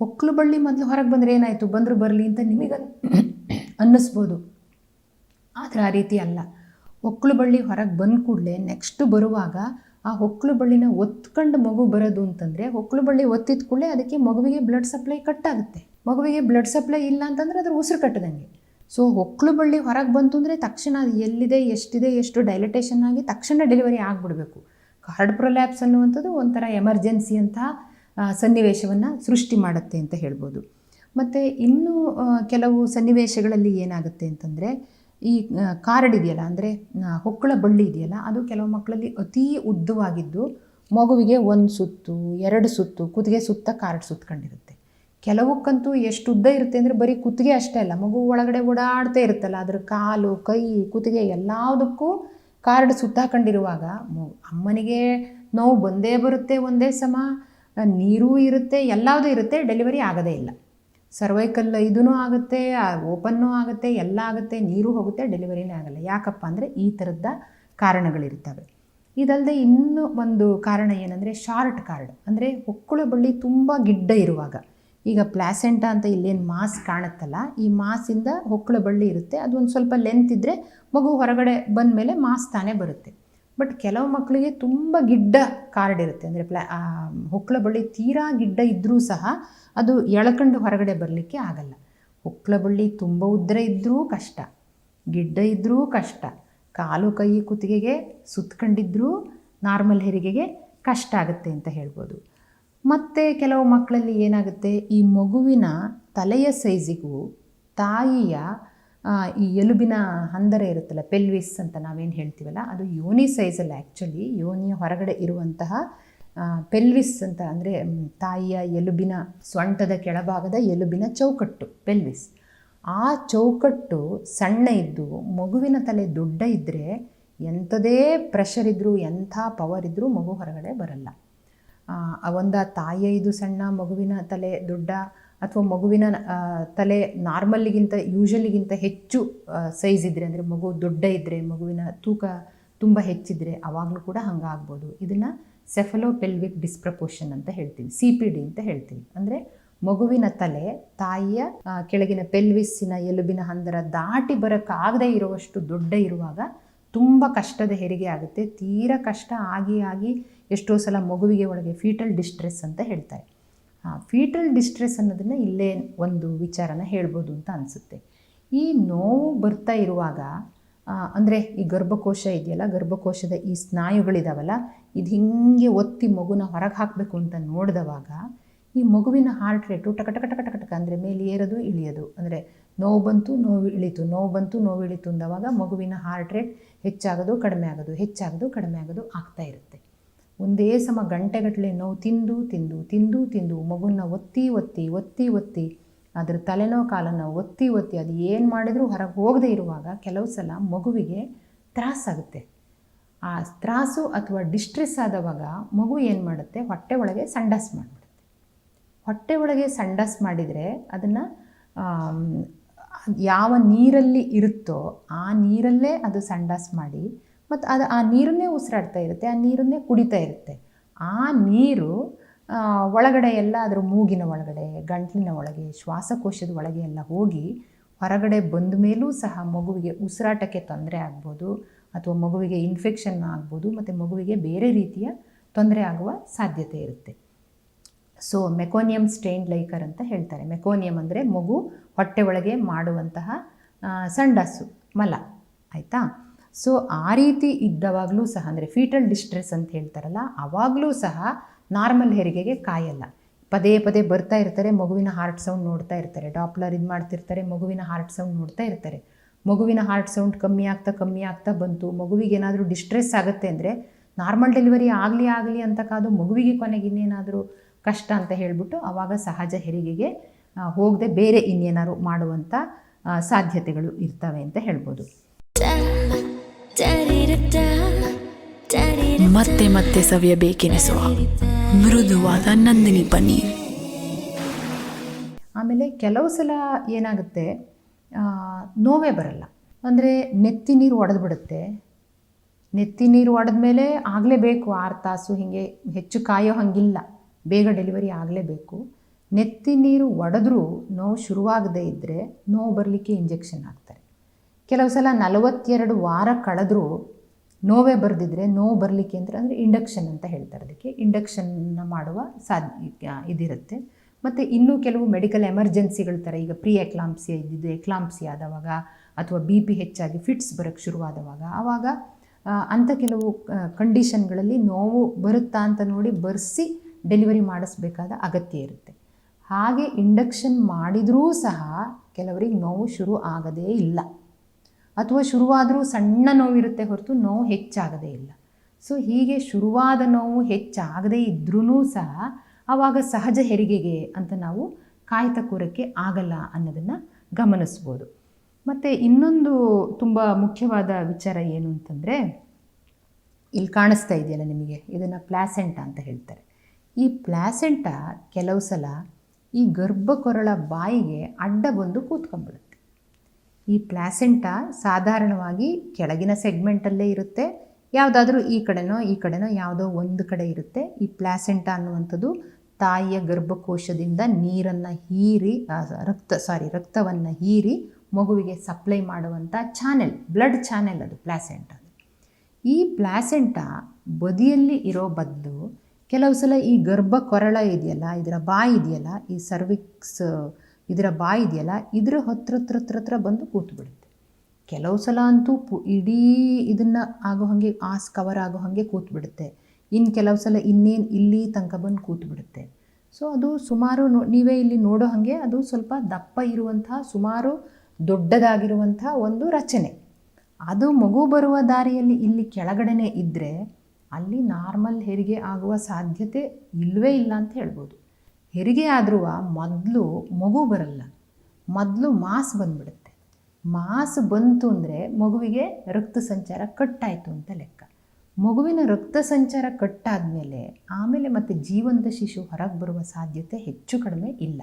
ಹೊಕ್ಕಳು ಬಳ್ಳಿ ಮೊದಲು ಹೊರಗೆ ಬಂದರೆ ಏನಾಯಿತು? ಬಂದರೂ ಬರಲಿ ಅಂತ ನಿಮಗೆ ಅನ್ನಿಸ್ಬೋದು. ಆದರೆ ಆ ರೀತಿ ಅಲ್ಲ. ಹೊಕ್ಕಳು ಬಳ್ಳಿ ಹೊರಗೆ ಬಂದ ಕೂಡಲೇ ನೆಕ್ಸ್ಟ್ ಬರುವಾಗ ಆ ಹೊಕ್ಕಳು ಬಳ್ಳಿನ ಒತ್ಕೊಂಡು ಮಗು ಬರೋದು ಅಂತಂದರೆ ಹೊಕ್ಕಳು ಬಳ್ಳಿ ಒತ್ತಿದ ಕೂಡಲೇ ಅದಕ್ಕೆ ಮಗುವಿಗೆ ಬ್ಲಡ್ ಸಪ್ಲೈ ಕಟ್ಟಾಗುತ್ತೆ ಮಗುವಿಗೆ ಬ್ಲಡ್ ಸಪ್ಲೈ ಇಲ್ಲ ಅಂತಂದರೆ ಅದ್ರ ಉಸಿರು ಕಟ್ಟದಂಗೆ. ಸೊ ಹೊಕ್ಕಳು ಬಳ್ಳಿ ಹೊರಗೆ ಬಂತು ಅಂದರೆ ತಕ್ಷಣ ಅದು ಎಲ್ಲಿದೆ, ಎಷ್ಟಿದೆ, ಎಷ್ಟು ಡೈಲಟೇಷನ್ ಆಗಿ ತಕ್ಷಣ ಡೆಲಿವರಿ ಆಗಿಬಿಡಬೇಕು. ಕಾರ್ಡ್ ಪ್ರೊಲ್ಯಾಪ್ಸ್ ಅನ್ನುವಂಥದ್ದು ಒಂಥರ ಎಮರ್ಜೆನ್ಸಿ ಅಂತ ಸನ್ನಿವೇಶವನ್ನು ಸೃಷ್ಟಿ ಮಾಡುತ್ತೆ ಅಂತ ಹೇಳ್ಬೋದು. ಮತ್ತು ಇನ್ನೂ ಕೆಲವು ಸನ್ನಿವೇಶಗಳಲ್ಲಿ ಏನಾಗುತ್ತೆ ಅಂತಂದರೆ, ಈ ಕಾರ್ಡ್ ಇದೆಯಲ್ಲ, ಅಂದರೆ ಹೊಕ್ಕಳ ಬಳ್ಳಿ ಇದೆಯಲ್ಲ, ಅದು ಕೆಲವು ಮಕ್ಕಳಲ್ಲಿ ಅತೀ ಉದ್ದವಾಗಿದ್ದು ಮಗುವಿಗೆ ಒಂದು ಸುತ್ತು, ಎರಡು ಸುತ್ತು ಕುದುಗೆ ಸುತ್ತ ಕಾರ್ಡ್ ಸುತ್ಕೊಂಡಿರುತ್ತೆ. ಕೆಲವಕ್ಕಂತೂ ಎಷ್ಟು ಉದ್ದ ಇರುತ್ತೆ ಅಂದರೆ ಬರೀ ಕುತ್ತಿಗೆ ಅಷ್ಟೇ ಅಲ್ಲ, ಮಗು ಒಳಗಡೆ ಓಡಾಡ್ತಾ ಇರುತ್ತಲ್ಲ, ಅದ್ರ ಕಾಲು, ಕೈ, ಕುತ್ತಿಗೆ ಎಲ್ಲದಕ್ಕೂ ಕಾರ್ಡ್ ಸುತ್ತಾಕೊಂಡಿರುವಾಗ ಅಮ್ಮನಿಗೆ ನೋವು ಬಂದೇ ಬರುತ್ತೆ ಒಂದೇ ಸಮ, ನೀರೂ ಇರುತ್ತೆ, ಎಲ್ಲದೂ ಇರುತ್ತೆ, ಡೆಲಿವರಿ ಆಗದೇ ಇಲ್ಲ. ಸರ್ವೈಕಲ್ ಇದೂ ಆಗುತ್ತೆ ಓಪನ್ನೂ ಆಗುತ್ತೆ, ಎಲ್ಲ ಆಗುತ್ತೆ, ನೀರು ಹೋಗುತ್ತೆ, ಡೆಲಿವರಿನೇ ಆಗಲ್ಲ. ಯಾಕಪ್ಪ ಅಂದರೆ ಈ ಥರದ ಕಾರಣಗಳಿರ್ತವೆ. ಇದಲ್ಲದೆ ಇನ್ನೂ ಒಂದು ಕಾರಣ ಏನಂದರೆ ಶಾರ್ಟ್ ಕಾರ್ಡ್, ಅಂದರೆ ಹೊಕ್ಕುಳ ಬಳ್ಳಿ ತುಂಬ ಗಿಡ್ಡ ಇರುವಾಗ. ಈಗ ಪ್ಲಾಸೆಂಟಾ ಅಂತ ಇಲ್ಲೇನು ಮಾಸ್ ಕಾಣುತ್ತಲ್ಲ, ಈ ಮಾಸಿಂದ ಹೊಕ್ಕಳ ಬಳ್ಳಿ ಇರುತ್ತೆ. ಅದು ಒಂದು ಸ್ವಲ್ಪ ಲೆಂತ್ ಇದ್ದರೆ ಮಗು ಹೊರಗಡೆ ಬಂದ ಮೇಲೆ ಮಾಸ್ ತಾನೇ ಬರುತ್ತೆ. ಬಟ್ ಕೆಲವು ಮಕ್ಕಳಿಗೆ ತುಂಬ ಗಿಡ್ಡ ಕಾರ್ಡ್ ಇರುತ್ತೆ. ಅಂದರೆ ಪ್ಲಾ ಹೊಕ್ಕಳ ಬಳ್ಳಿ ತೀರಾ ಗಿಡ್ಡ ಇದ್ದರೂ ಸಹ ಅದು ಎಳ್ಕೊಂಡು ಹೊರಗಡೆ ಬರಲಿಕ್ಕೆ ಆಗಲ್ಲ. ಹೊಕ್ಕಳ ಬಳ್ಳಿ ತುಂಬ ಉದ್ರ ಇದ್ದರೂ ಕಷ್ಟ, ಗಿಡ್ಡ ಇದ್ದರೂ ಕಷ್ಟ, ಕಾಲು ಕೈ ಕುತ್ತಿಗೆಗೆ ಸುತ್ಕೊಂಡಿದ್ರೂ ನಾರ್ಮಲ್ ಹೆರಿಗೆಗೆ ಕಷ್ಟ ಆಗುತ್ತೆ ಅಂತ ಹೇಳ್ಬೋದು. ಮತ್ತು ಕೆಲವು ಮಕ್ಕಳಲ್ಲಿ ಏನಾಗುತ್ತೆ? ಈ ಮಗುವಿನ ತಲೆಯ ಸೈಜಿಗೂ ತಾಯಿಯ ಈ ಎಲುಬಿನ ಹಂದರ ಇರುತ್ತಲ್ಲ ಪೆಲ್ವಿಸ್ ಅಂತ ನಾವೇನು ಹೇಳ್ತೀವಲ್ಲ, ಅದು ಯೋನಿ ಸೈಜಲ್ಲಿ ಆ್ಯಕ್ಚುಲಿ ಯೋನಿಯ ಹೊರಗಡೆ ಇರುವಂತಹ ಪೆಲ್ವಿಸ್ ಅಂತ ಅಂದರೆ ತಾಯಿಯ ಎಲುಬಿನ ಸೊಂಟದ ಕೆಳಭಾಗದ ಎಲುಬಿನ ಚೌಕಟ್ಟು ಪೆಲ್ವಿಸ್ ಆ ಚೌಕಟ್ಟು ಸಣ್ಣ ಇದ್ದು, ಮಗುವಿನ ತಲೆ ದೊಡ್ಡ ಇದ್ದರೆ ಎಂಥದೇ ಪ್ರೆಷರ್ ಇದ್ದರೂ ಎಂಥ ಪವರ್ ಇದ್ದರೂ ಮಗು ಹೊರಗಡೆ ಬರಲ್ಲ. ಒಂದು ತಾಯಿಯ ಇದು ಸಣ್ಣ, ಮಗುವಿನ ತಲೆ ದೊಡ್ಡ ಅಥವಾ ಮಗುವಿನ ತಲೆ ನಾರ್ಮಲ್ಲಿಗಿಂತ ಯೂಶಲಿಗಿಂತ ಹೆಚ್ಚು ಸೈಜ್ ಇದ್ದರೆ ಅಂದರೆ ಮಗು ದೊಡ್ಡ ಇದ್ದರೆ ಮಗುವಿನ ತೂಕ ತುಂಬ ಹೆಚ್ಚಿದ್ರೆ ಆವಾಗಲೂ ಕೂಡ ಹಂಗಾಗ್ಬೋದು. ಇದನ್ನು ಸೆಫಲೋಪೆಲ್ವಿಕ್ ಡಿಸ್ಪ್ರಪೋಷನ್ ಅಂತ ಹೇಳ್ತೀವಿ ಸಿ ಪಿ ಡಿ ಅಂತ ಹೇಳ್ತೀವಿ. ಅಂದರೆ ಮಗುವಿನ ತಲೆ ತಾಯಿಯ ಕೆಳಗಿನ ಪೆಲ್ವಿಸ್ಸಿನ ಎಲುಬಿನ ಹಂದರ ದಾಟಿ ಬರೋಕ್ಕಾಗದೇ ಇರುವಷ್ಟು ದೊಡ್ಡ ಇರುವಾಗ ತುಂಬ ಕಷ್ಟದ ಹೆರಿಗೆ ಆಗುತ್ತೆ. ತೀರಾ ಕಷ್ಟ ಆಗಿ ಆಗಿ ಎಷ್ಟೋ ಸಲ ಮಗುವಿಗೆ ಒಳಗೆ ಫೀಟಲ್ ಡಿಸ್ಟ್ರೆಸ್ ಅಂತ ಹೇಳ್ತಾರೆ. ಫೀಟಲ್ ಡಿಸ್ಟ್ರೆಸ್ ಅನ್ನೋದನ್ನು ಇಲ್ಲೇ ಒಂದು ವಿಚಾರನ ಹೇಳ್ಬೋದು ಅಂತ ಅನಿಸುತ್ತೆ. ಈ ನೋವು ಬರ್ತಾ ಇರುವಾಗ ಅಂದರೆ ಈ ಗರ್ಭಕೋಶ ಇದೆಯಲ್ಲ, ಗರ್ಭಕೋಶದ ಈ ಸ್ನಾಯುಗಳಿದಾವಲ್ಲ, ಇದು ಹಿಂಗೆ ಒತ್ತಿ ಮಗುನ ಹೊರಗೆ ಹಾಕಬೇಕು ಅಂತ ನೋಡಿದವಾಗ, ಈ ಮಗುವಿನ ಹಾರ್ಟ್ ರೇಟು ಟಕ ಟಕ ಟಕ ಟಕ ಅಂದರೆ ಮೇಲೆ ಏರೋದು, ಇಳಿಯೋದು. ಅಂದರೆ ನೋವು ಬಂತು, ನೋವು ಇಳಿತು, ನೋವು ಬಂತು, ನೋವು ಇಳಿತು ಅಂದವಾಗ ಮಗುವಿನ ಹಾರ್ಟ್ ರೇಟ್ ಹೆಚ್ಚಾಗೋದು ಕಡಿಮೆ ಆಗೋದು ಹೆಚ್ಚಾಗೋದು ಕಡಿಮೆ ಆಗೋದು ಆಗ್ತಾ ಇರುತ್ತೆ. ಒಂದೇ ಸಮ ಗಂಟೆಗಟ್ಟಲೆ ನೋವು ತಿಂದು ತಿಂದು ತಿಂದು ತಿಂದು ಮಗುನ ಒತ್ತಿ ಒತ್ತಿ ಒತ್ತಿ ಒತ್ತಿ, ಅದರ ತಲೆನೋ ಕಾಲನ್ನು ಒತ್ತಿ ಒತ್ತಿ, ಅದು ಏನು ಮಾಡಿದರೂ ಹೊರಗೆ ಹೋಗದೇ ಇರುವಾಗ ಕೆಲವು ಸಲ ಮಗುವಿಗೆ ತ್ರಾಸಾಗುತ್ತೆ. ಆ ತ್ರಾಸು ಅಥವಾ ಡಿಸ್ಟ್ರೆಸ್ ಆದವಾಗ ಮಗು ಏನು ಮಾಡುತ್ತೆ? ಹೊಟ್ಟೆ ಒಳಗೆ ಸಂಡಾಸ್ ಮಾಡಿಬಿಡುತ್ತೆ. ಹೊಟ್ಟೆ ಒಳಗೆ ಸಂಡಾಸ್ ಮಾಡಿದರೆ ಅದನ್ನು ಯಾವ ನೀರಲ್ಲಿ ಇರುತ್ತೋ ಆ ನೀರಲ್ಲೇ ಅದು ಸಂಡಾಸ್ ಮಾಡಿ ಮತ್ತು ಅದು ಆ ನೀರನ್ನೇ ಉಸಿರಾಡ್ತಾ ಇರುತ್ತೆ, ಆ ನೀರನ್ನೇ ಕುಡಿತಾ ಇರುತ್ತೆ. ಆ ನೀರು ಒಳಗಡೆ ಎಲ್ಲ ಅದರ ಮೂಗಿನ ಒಳಗಡೆ, ಗಂಟಲಿನ ಒಳಗೆ, ಶ್ವಾಸಕೋಶದ ಒಳಗೆ ಎಲ್ಲ ಹೋಗಿ ಹೊರಗಡೆ ಬಂದ ಮೇಲೂ ಸಹ ಮಗುವಿಗೆ ಉಸಿರಾಟಕ್ಕೆ ತೊಂದರೆ ಆಗ್ಬೋದು, ಅಥವಾ ಮಗುವಿಗೆ ಇನ್ಫೆಕ್ಷನ್ ಆಗ್ಬೋದು, ಮತ್ತು ಮಗುವಿಗೆ ಬೇರೆ ರೀತಿಯ ತೊಂದರೆ ಆಗುವ ಸಾಧ್ಯತೆ ಇರುತ್ತೆ. ಸೊ ಮೆಕೋನಿಯಂ ಸ್ಟೇನ್ ಲೈಕರ್ ಅಂತ ಹೇಳ್ತಾರೆ. ಮೆಕೋನಿಯಂ ಅಂದರೆ ಮಗು ಹೊಟ್ಟೆ ಒಳಗೆ ಮಾಡುವಂತಹ ಸಂಡಾಸು, ಮಲ, ಆಯಿತಾ? ಸೊ ಆ ರೀತಿ ಇದ್ದವಾಗಲೂ ಸಹ, ಅಂದರೆ ಫೀಟಲ್ ಡಿಸ್ಟ್ರೆಸ್ ಅಂತ ಹೇಳ್ತಾರಲ್ಲ ಆವಾಗಲೂ ಸಹ ನಾರ್ಮಲ್ ಹೆರಿಗೆಗೆ ಕಾಯಲ್ಲ. ಪದೇ ಪದೇ ಬರ್ತಾ ಇರ್ತಾರೆ, ಮಗುವಿನ ಹಾರ್ಟ್ ಸೌಂಡ್ ನೋಡ್ತಾ ಇರ್ತಾರೆ. ಡಾಪ್ಲರ್ ಇದು ಮಾಡ್ತಿರ್ತಾರೆ, ಮಗುವಿನ ಹಾರ್ಟ್ ಸೌಂಡ್ ನೋಡ್ತಾ ಇರ್ತಾರೆ. ಮಗುವಿನ ಹಾರ್ಟ್ ಸೌಂಡ್ ಕಮ್ಮಿ ಆಗ್ತಾ ಕಮ್ಮಿ ಆಗ್ತಾ ಬಂತು. ಮಗುವಿಗೆ ಏನಾದರೂ ಡಿಸ್ಟ್ರೆಸ್ ಆಗುತ್ತೆ ಅಂದರೆ ನಾರ್ಮಲ್ ಡೆಲಿವರಿ ಆಗಲಿ ಆಗಲಿ ಅಂತ ಕಾದು ಮಗುವಿಗೆ ಕೊನೆಗೆ ಇನ್ನೇನಾದರೂ ಕಷ್ಟ ಅಂತ ಹೇಳಿಬಿಟ್ಟು ಆವಾಗ ಸಹಜ ಹೆರಿಗೆಗೆ ಹೋಗದೆ ಬೇರೆ ಇನ್ನೇನಾದ್ರು ಮಾಡುವಂಥ ಸಾಧ್ಯತೆಗಳು ಇರ್ತವೆ ಅಂತ ಹೇಳ್ಬೋದು. ಮತ್ತೆ ಮತ್ತೆ ಸವಿಯಬೇಕೆನಿಸುವ ಮೃದುವಾದ ನಂದಿನಿ ಪನ್ನೀರ್. ಆಮೇಲೆ ಕೆಲವು ಸಲ ಏನಾಗುತ್ತೆ ನೋವೇ ಬರಲ್ಲ. ಅಂದರೆ ನೆತ್ತಿ ನೀರು ಒಡೆದು ಬಿಡುತ್ತೆ ನೆತ್ತಿ ನೀರು ಒಡೆದ್ಮೇಲೆ ಆಗಲೇಬೇಕು ಆರು ತಾಸು ಹೀಗೆ ಹೆಚ್ಚು ಕಾಯೋ ಹಂಗಿಲ್ಲ. ಬೇಗ ಡೆಲಿವರಿ ಆಗಲೇಬೇಕು. ನೆತ್ತಿ ನೀರು ಒಡೆದ್ರೂ ನೋವು ಶುರುವಾಗದೇ ಇದ್ದರೆ ನೋವು ಬರಲಿಕ್ಕೆ ಇಂಜೆಕ್ಷನ್ ಹಾಕ್ತಾರೆ. ಕೆಲವು ಸಲ ನಲವತ್ತೆರಡು ವಾರ ಕಳೆದರೂ ನೋವೇ ಬರೆದಿದ್ರೆ ನೋವು ಬರಲಿಕ್ಕೆ ಅಂತ ಅಂದರೆ ಇಂಡಕ್ಷನ್ ಅಂತ ಹೇಳ್ತಾರೆ ಅದಕ್ಕೆ. ಇಂಡಕ್ಷನ್ನ ಮಾಡುವ ಸಾಧ್ಯ ಇದಿರುತ್ತೆ. ಮತ್ತು ಇನ್ನೂ ಕೆಲವು ಮೆಡಿಕಲ್ ಎಮರ್ಜೆನ್ಸಿಗಳ ಥರ ಈಗ ಪ್ರೀ ಎಕ್ಲಾಂಪ್ಸಿ ಇದ್ದಿದ್ದು ಎಕ್ಲಾಂಪ್ಸಿ ಆದವಾಗ ಅಥವಾ ಬಿ ಪಿ ಹೆಚ್ಚಾಗಿ ಫಿಟ್ಸ್ ಬರೋಕ್ಕೆ ಶುರುವಾದವಾಗ ಆವಾಗ ಅಂಥ ಕೆಲವು ಕಂಡೀಷನ್ಗಳಲ್ಲಿ ನೋವು ಬರುತ್ತಾ ಅಂತ ನೋಡಿ ಬರೆಸಿ ಡೆಲಿವರಿ ಮಾಡಿಸ್ಬೇಕಾದ ಅಗತ್ಯ ಇರುತ್ತೆ. ಹಾಗೆ ಇಂಡಕ್ಷನ್ ಮಾಡಿದರೂ ಸಹ ಕೆಲವರಿಗೆ ನೋವು ಶುರು ಆಗದೇ ಇಲ್ಲ. ಅಥವಾ ಶುರುವಾದರೂ ಸಣ್ಣ ನೋವಿರುತ್ತೆ ಹೊರತು ನೋವು ಹೆಚ್ಚಾಗದೇ ಇಲ್ಲ. ಸೊ ಹೀಗೆ ಶುರುವಾದ ನೋವು ಹೆಚ್ಚಾಗದೇ ಇದ್ರೂ ಸಹ ಆವಾಗ ಸಹಜ ಹೆರಿಗೆಗೆ ಅಂತ ನಾವು ಕಾಯ್ತಾ ಕೂರಕ್ಕೆ ಆಗಲ್ಲ ಅನ್ನೋದನ್ನು ಗಮನಿಸ್ಬೋದು. ಮತ್ತು ಇನ್ನೊಂದು ತುಂಬ ಮುಖ್ಯವಾದ ವಿಚಾರ ಏನು ಅಂತಂದರೆ, ಇಲ್ಲಿ ಕಾಣಿಸ್ತಾ ಇದೆಯಲ್ಲ ನಿಮಗೆ, ಇದನ್ನು ಪ್ಲಾಸೆಂಟ ಅಂತ ಹೇಳ್ತಾರೆ. ಈ ಪ್ಲಾಸೆಂಟ ಕೆಲವು ಸಲ ಈ ಗರ್ಭಕೊರಳ ಬಾಯಿಗೆ ಅಡ್ಡ ಬಂದು ಕೂತ್ಕೊಂಡ್ಬಿಡುತ್ತೆ. ಈ ಪ್ಲಾಸೆಂಟ ಸಾಧಾರಣವಾಗಿ ಕೆಳಗಿನ ಸೆಗ್ಮೆಂಟಲ್ಲೇ ಇರುತ್ತೆ. ಯಾವುದಾದ್ರೂ ಈ ಕಡೆನೋ ಈ ಕಡೆನೋ, ಯಾವುದೋ ಒಂದು ಕಡೆ ಇರುತ್ತೆ. ಈ ಪ್ಲಾಸೆಂಟ ಅನ್ನುವಂಥದ್ದು ತಾಯಿಯ ಗರ್ಭಕೋಶದಿಂದ ನೀರನ್ನು ಹೀರಿ ರಕ್ತ, ಸಾರಿ, ರಕ್ತವನ್ನು ಹೀರಿ ಮಗುವಿಗೆ ಸಪ್ಲೈ ಮಾಡುವಂಥ ಚಾನೆಲ್, ಬ್ಲಡ್ ಚಾನೆಲ್ ಅದು ಪ್ಲಾಸೆಂಟ. ಈ ಪ್ಲಾಸೆಂಟ ಬದಿಯಲ್ಲಿ ಇರೋ ಬದಲು ಕೆಲವು ಸಲ ಈ ಗರ್ಭ ಕೊರಳ ಇದೆಯಲ್ಲ, ಇದರ ಬಾಯಿ ಇದೆಯಲ್ಲ, ಈ ಸರ್ವಿಕ್ಸ್ ಇದರ ಬಾಯಿ ಇದೆಯಲ್ಲ, ಇದರ ಹತ್ರ ಹತ್ರ ಹತ್ರ ಹತ್ರ ಬಂದು ಕೂತ್ಬಿಡುತ್ತೆ. ಕೆಲವು ಸಲ ಅಂತೂ ಪು, ಇಡೀ ಇದನ್ನು ಆಗೋ ಹಾಗೆ ಆಸ್ ಕವರ್ ಆಗೋ ಹಾಗೆ ಕೂತ್ಬಿಡುತ್ತೆ. ಇನ್ನು ಕೆಲವು ಸಲ ಇನ್ನೇನು ಇಲ್ಲಿ ತನಕ ಬಂದು ಕೂತ್ಬಿಡುತ್ತೆ. ಸೊ ಅದು ಸುಮಾರು ನೋ, ನೀವೇ ಇಲ್ಲಿ ನೋಡೋ ಹಾಗೆ ಅದು ಸ್ವಲ್ಪ ದಪ್ಪ ಇರುವಂತಹ, ಸುಮಾರು ದೊಡ್ಡದಾಗಿರುವಂಥ ಒಂದು ರಚನೆ. ಅದು ಮಗು ಬರುವ ದಾರಿಯಲ್ಲಿ ಇಲ್ಲಿ ಕೆಳಗಡೆನೆ ಇದ್ದರೆ ಅಲ್ಲಿ ನಾರ್ಮಲ್ ಹೆರಿಗೆ ಆಗುವ ಸಾಧ್ಯತೆ ಇಲ್ಲವೇ ಇಲ್ಲ ಅಂತ ಹೇಳ್ಬೋದು. ಹೆರಿಗೆ ಆದರೂ ಮೊದಲು ಮಗು ಬರಲ್ಲ. ಮೊದಲು ಮಾಸ್ ಬಂದ್ಬಿಡುತ್ತೆ. ಮಾಸ್ ಬಂತು ಅಂದರೆ ಮಗುವಿಗೆ ರಕ್ತ ಸಂಚಾರ ಕಟ್ಟಾಯಿತು ಅಂತ ಲೆಕ್ಕ. ಮಗುವಿನ ರಕ್ತ ಸಂಚಾರ ಕಟ್ಟಾದಮೇಲೆ ಆಮೇಲೆ ಮತ್ತೆ ಜೀವಂತ ಶಿಶು ಹೊರಗೆ ಬರುವ ಸಾಧ್ಯತೆ ಹೆಚ್ಚು ಕಡಿಮೆ ಇಲ್ಲ.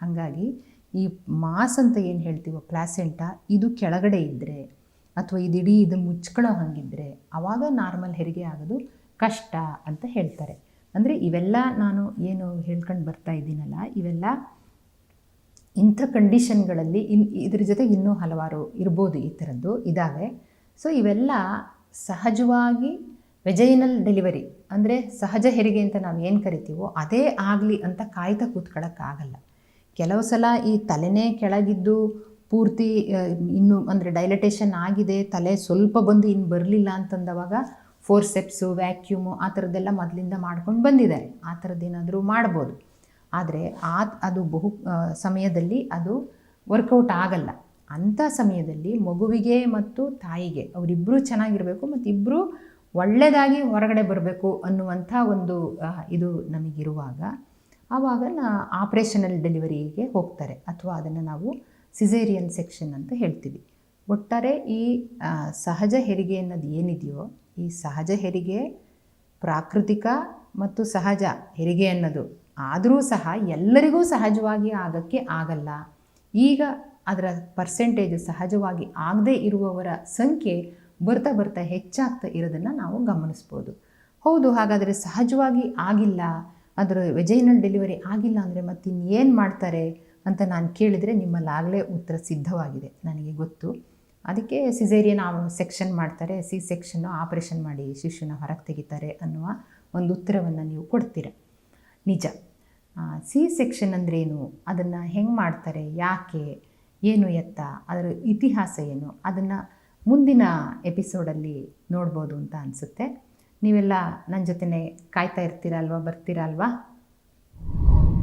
ಹಾಗಾಗಿ ಈ ಮಾಸ್ ಅಂತ ಏನು ಹೇಳ್ತೀವೋ, ಪ್ಲಾಸೆಂಟ, ಇದು ಕೆಳಗಡೆ ಇದ್ದರೆ ಅಥವಾ ಇದಿಡೀ ಇದು ಮುಚ್ಕೊಳ್ಳೋ ಹಾಗಿದ್ದರೆ ಆವಾಗ ನಾರ್ಮಲ್ ಹೆರಿಗೆ ಆಗೋದು ಕಷ್ಟ ಅಂತ ಹೇಳ್ತಾರೆ. ಅಂದರೆ ಇವೆಲ್ಲ ನಾನು ಏನು ಹೇಳ್ಕೊಂಡು ಬರ್ತಾ ಇದ್ದೀನಲ್ಲ, ಇವೆಲ್ಲ ಇಂಥ ಕಂಡೀಷನ್ಗಳಲ್ಲಿ ಇನ್ ಇದ್ರ ಜೊತೆಗೆ ಇನ್ನೂ ಹಲವಾರು ಇರ್ಬೋದು ಈ ಥರದ್ದು ಇದ್ದಾವೆ ಸೊ ಇವೆಲ್ಲ ಸಹಜವಾಗಿ ವೆಜೈನಲ್ ಡೆಲಿವರಿ ಅಂದರೆ ಸಹಜ ಹೆರಿಗೆ ಅಂತ ನಾವು ಏನು ಕರಿತೀವೋ ಅದೇ ಆಗಲಿ ಅಂತ ಕಾಯ್ತಾ ಕೂತ್ಕೊಳ್ಳೋಕ್ಕಾಗಲ್ಲ ಕೆಲವು ಸಲ ಈ ತಲೆನೇ ಕೆಳಗಿದ್ದು ಪೂರ್ತಿ ಇನ್ನು ಅಂದರೆ ಡೈಲಟೇಷನ್ ಆಗಿದೆ, ತಲೆ ಸ್ವಲ್ಪ ಬಂದು ಇನ್ನು ಬರಲಿಲ್ಲ ಅಂತಂದವಾಗ ಫೋರ್ಸೆಪ್ಸು ವ್ಯಾಕ್ಯೂಮು ಆ ಥರದ್ದೆಲ್ಲ ಮೊದಲಿಂದ ಮಾಡ್ಕೊಂಡು ಬಂದಿದ್ದಾರೆ. ಆ ಥರದ್ದೇನಾದರೂ ಮಾಡ್ಬೋದು. ಆದರೆ ಆ ಅದು ಬಹು ಸಮಯದಲ್ಲಿ ಅದು ವರ್ಕೌಟ್ ಆಗಲ್ಲ. ಅಂಥ ಸಮಯದಲ್ಲಿ ಮಗುವಿಗೆ ಮತ್ತು ತಾಯಿಗೆ ಅವರಿಬ್ಬರೂ ಚೆನ್ನಾಗಿರಬೇಕು ಮತ್ತು ಇಬ್ಬರೂ ಒಳ್ಳೆಯದಾಗಿ ಹೊರಗಡೆ ಬರಬೇಕು ಅನ್ನುವಂಥ ಒಂದು ಇದು ನಮಗಿರುವಾಗ, ಆವಾಗ ನಾ ಆಪ್ರೇಷನಲ್ ಡೆಲಿವರಿಗೆ ಹೋಗ್ತಾರೆ. ಅಥವಾ ಅದನ್ನು ನಾವು ಸಿಸೇರಿಯನ್ ಸೆಕ್ಷನ್ ಅಂತ ಹೇಳ್ತೀವಿ. ಒಟ್ಟಾರೆ ಈ ಸಹಜ ಹೆರಿಗೆ ಅನ್ನೋದು ಏನಿದೆಯೋ, ಈ ಸಹಜ ಹೆರಿಗೆ ಪ್ರಾಕೃತಿಕ ಮತ್ತು ಸಹಜ ಹೆರಿಗೆ ಅನ್ನೋದು ಆದರೂ ಸಹ ಎಲ್ಲರಿಗೂ ಸಹಜವಾಗಿ ಆಗೋಕ್ಕೆ ಆಗಲ್ಲ. ಈಗ ಅದರ ಪರ್ಸೆಂಟೇಜ್ ಸಹಜವಾಗಿ ಆಗದೇ ಇರುವವರ ಸಂಖ್ಯೆ ಬರ್ತಾ ಬರ್ತಾ ಹೆಚ್ಚಾಗ್ತಾ ಇರೋದನ್ನು ನಾವು ಗಮನಿಸ್ಬೋದು. ಹೌದು, ಹಾಗಾದರೆ ಸಹಜವಾಗಿ ಆಗಿಲ್ಲ, ಅದರ ವೆಜೈನಲ್ ಡೆಲಿವರಿ ಆಗಿಲ್ಲ ಅಂದರೆ ಮತ್ತಿನ್ನೇನು ಮಾಡ್ತಾರೆ? ಅಂತ ನಾನು ಕೇಳಿದರೆ ನಿಮ್ಮಲ್ಲಾಗಲೇ ಉತ್ತರ ಸಿದ್ಧವಾಗಿದೆ, ನನಗೆ ಗೊತ್ತು. ಅದಕ್ಕೆ ಸಿಸೇರಿಯನ್ ಸೆಕ್ಷನ್ ಮಾಡ್ತಾರೆ ಸಿ ಸೆಕ್ಷನ್ನು ಆಪರೇಷನ್ ಮಾಡಿ ಶಿಶುನ ಹೊರಗೆ ತೆಗಿತಾರೆ ಅನ್ನುವ ಒಂದು ಉತ್ತರವನ್ನು ನೀವು ಕೊಡ್ತೀರ. ನಿಜ. ಸಿ ಸೆಕ್ಷನ್ ಅಂದ್ರೇನು? ಅದನ್ನು ಹೆಂಗೆ ಮಾಡ್ತಾರೆ? ಯಾಕೆ? ಏನು ಎತ್ತ? ಅದರ ಇತಿಹಾಸ ಏನು? ಅದನ್ನು ಮುಂದಿನ ಎಪಿಸೋಡಲ್ಲಿ ನೋಡ್ಬೋದು ಅಂತ ಅನಿಸುತ್ತೆ. ನೀವೆಲ್ಲ ನನ್ನ ಜೊತೆನೇ ಕಾಯ್ತಾ ಇರ್ತೀರಾ ಬರ್ತೀರಲ್ವಾ